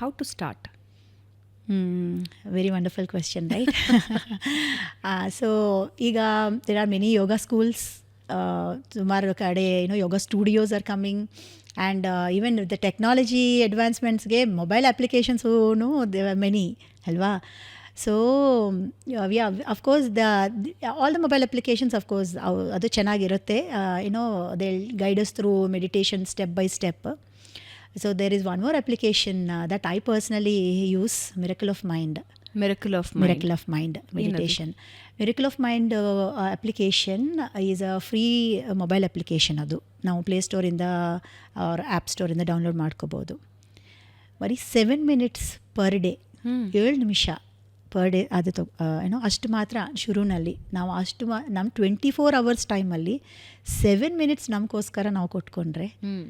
How to start? Very very wonderful question, right? uh, ಈಗ there are many yoga schools. Uh, ಸುಮಾರು ಕಡೆ ಏನೋ yoga studios are coming and even the technology ಅಡ್ವಾನ್ಸ್ಮೆಂಟ್ಸ್ಗೆ mobile ಅಪ್ಲಿಕೇಶನ್ಸೂ they are many ಅಲ್ವಾ so we of course the all the mobile applications of course ಅದು ಚೆನ್ನಾಗಿರುತ್ತೆ ಏನೋ they guides through meditation step by step So there is one more application uh, that I personally use, Miracle of Mind. Miracle of Mind. Miracle of Mind meditation. Miracle of Mind uh, uh, application is a free uh, mobile application ಅದು ನಾವು ಪ್ಲೇಸ್ಟೋರಿಂದ ಅವ್ರ app ಸ್ಟೋರಿಂದ download ಮಾಡ್ಕೋಬೋದು ಬರೀ seven minutes per day Hmm. ಏಳು ನಿಮಿಷ per day ಅದು ತೊ ಏನೋ ಅಷ್ಟು ಮಾತ್ರ ಶುರುನಲ್ಲಿ ನಾವು ಅಷ್ಟು ಮಾ ನಮ್ಮ ಟ್ವೆಂಟಿ ಫೋರ್ ಅವರ್ಸ್ ಟೈಮಲ್ಲಿ ಸೆವೆನ್ ಮಿನಿಟ್ಸ್ ನಮಗೋಸ್ಕರ ನಾವು ಕೊಟ್ಕೊಂಡ್ರೆ Hmm.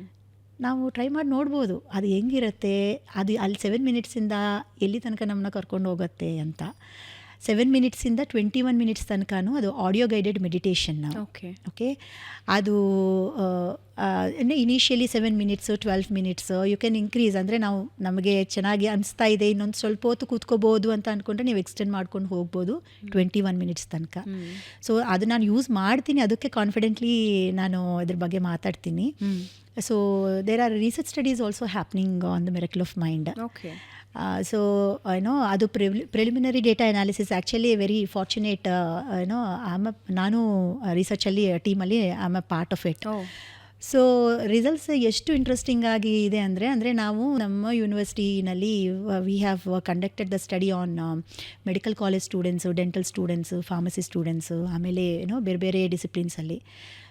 ನಾವು ಟ್ರೈ ಮಾಡಿ ನೋಡ್ಬೋದು. ಅದು ಹೆಂಗಿರುತ್ತೆ? ಅದು ಅಲ್ಲಿ ಸೆವೆನ್ ಮಿನಿಟ್ಸಿಂದ ಎಲ್ಲಿ ತನಕ ನಮ್ಮನ್ನ ಕರ್ಕೊಂಡು ಹೋಗುತ್ತೆ ಅಂತ. ಸೆವೆನ್ ಮಿನಿಟ್ಸಿಂದ ಟ್ವೆಂಟಿ ಒನ್ ಮಿನಿಟ್ಸ್ ತನಕನೂ ಅದು audio guided meditation okay okay ಅದು initially seven minutes twelve minutes you can increase ಅಂದರೆ ನಾವು ನಮಗೆ ಚೆನ್ನಾಗಿ ಅನಿಸ್ತಾ ಇದೆ ಇನ್ನೊಂದು ಸ್ವಲ್ಪ ಹೊತ್ತು ಕೂತ್ಕೋಬೋದು ಅಂತ ಅಂದ್ಕೊಂಡ್ರೆ ನೀವು ಎಕ್ಸ್ಟೆಂಡ್ ಮಾಡ್ಕೊಂಡು ಹೋಗ್ಬೋದು ಟ್ವೆಂಟಿ ಒನ್ ಮಿನಿಟ್ಸ್ ತನಕ. ಸೊ ಅದು ನಾನು ಯೂಸ್ ಮಾಡ್ತೀನಿ ಅದಕ್ಕೆ ಕಾನ್ಫಿಡೆಂಟ್ಲಿ ನಾನು ಇದ್ರ ಬಗ್ಗೆ ಮಾತಾಡ್ತೀನಿ. So there are research studies also happening on the miracle of mind. So ಏನೋ ಅದು preliminary data analysis actually very fortunate ಏನೋ ಆಮ್ ನಾನು ರಿಸರ್ಚಲ್ಲಿ ಟೀಮಲ್ಲಿ am a part of it. So results ಎಷ್ಟು ಇಂಟ್ರೆಸ್ಟಿಂಗ್ ಆಗಿ ಇದೆ ಅಂದರೆ ಅಂದರೆ ನಾವು ನಮ್ಮ ಯೂನಿವರ್ಸಿಟಿನಲ್ಲಿ we have conducted the study on medical college students dental students pharmacy students ಆಮೇಲೆ ಏನೋ ಬೇರೆ ಬೇರೆ ಡಿಸಿಪ್ಲಿನ್ಸಲ್ಲಿ